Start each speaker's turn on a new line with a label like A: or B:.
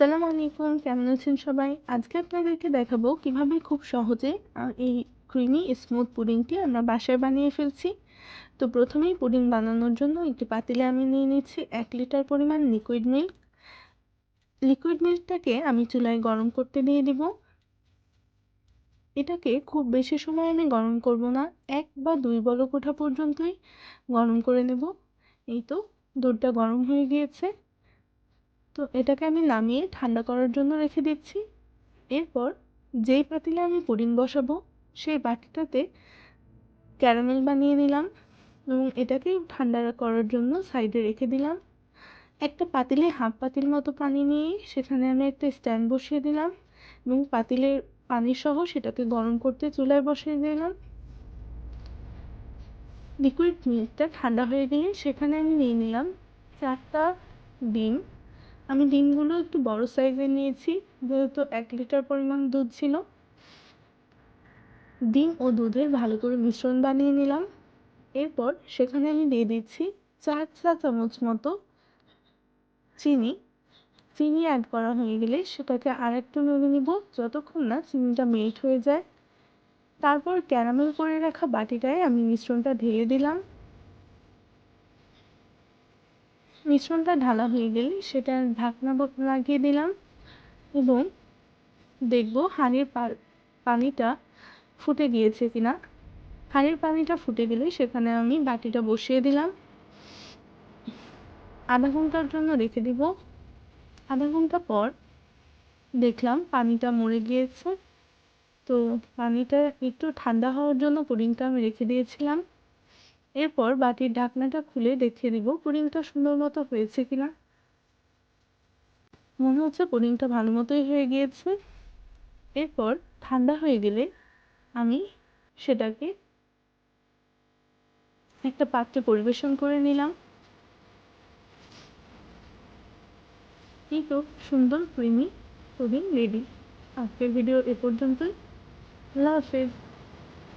A: আসসালামু আলাইকুম, কেমন আছেন সবাই? আজকে আপনাদেরকে দেখাবো কীভাবে খুব সহজে এই ক্রিমি স্মুথ পুডিংটি আমরা বাসায় বানিয়ে ফেলছি। তো প্রথমেই পুডিং বানানোর জন্য একটি পাতিলে আমি নিয়ে নিচ্ছি এক লিটার পরিমাণ লিকুইড মিল্ক লিকুইড মিল্কটাকে আমি চুলায় গরম করতে দিয়ে দিব। এটাকে খুব বেশি সময় আমি গরম করব না, এক বা দুই বলক ওঠা পর্যন্তই গরম করে নেব। এই তো, দুধটা গরম হয়ে গিয়েছে। তো এটাকে আমি নামিয়ে ঠান্ডা করার জন্য রেখে দিচ্ছি। এরপর যেই পাতিলে আমি পুডিং বসাবো, সেই বাটিটাতে ক্যারামেল বানিয়ে নিলাম এবং এটাকে ঠান্ডা করার জন্য সাইডে রেখে দিলাম। একটা পাতিলে হাফ পাতিল মতো পানি নিয়ে সেখানে আমি একটা স্ট্যান্ড বসিয়ে দিলাম এবং পাতিলের পানি সহ সেটাকে গরম করতে চুলায় বসিয়ে দিলাম। লিকুইড মিল্কটা ঠান্ডা হয়ে গেলে সেখানে আমি নিয়ে নিলাম চারটা ডিম। আমি ডিমগুলো একটু বড় সাইজের নিয়েছি। যেহেতু এক লিটার পরিমাণ দুধ ছিল। ডিম ও দুধের ভালো করে মিশ্রণ বানিয়ে নিলাম। এরপর সেখানে আমি দিয়ে দিচ্ছি চার চা চামচ মতো চিনি। চিনি অ্যাড করা হয়ে গেলে সেটাকে আর একটু নেড়ে নিব। যতক্ষণ না চিনিটা মেল্ট হয়ে যায়। তারপর ক্যারামেল করে রাখা বাটিটায় আমি মিশ্রণটা ঢেলে দিলাম। মিশ্রণটা ঢালা হয়ে গেলে সেটা ঢাকনা লাগিয়ে দিলাম এবং দেখব হাঁড়ির পানিটা ফুটে গিয়েছে কিনা। হাঁড়ির পানিটা ফুটে গেলে সেখানে আমি বাটিটা বসিয়ে দিলাম। আধা ঘণ্টার জন্য রেখে দিব। আধা ঘণ্টা পর দেখলাম পানিটা মরে গিয়েছে। তো পানিটা একটু ঠান্ডা হওয়ার জন্য পুডিংটা আমি রেখে দিয়েছিলাম। এরপর বাটির ঢাকনাটা খুলে দেখিয়ে দিব পুডিংটা সুন্দর মতো হয়েছে কিনা। মনে হচ্ছে পুডিংটা ভালো মতোই হয়ে গিয়েছে। এরপর ঠান্ডা হয়ে গেলে আমি সেটাকে একটা পাত্রে পরিবেশন করে নিলাম। এই সুন্দর ক্রিমি পুডিং রেডি। আজকের ভিডিও এ পর্যন্তই। আল্লাহ হাফেজ।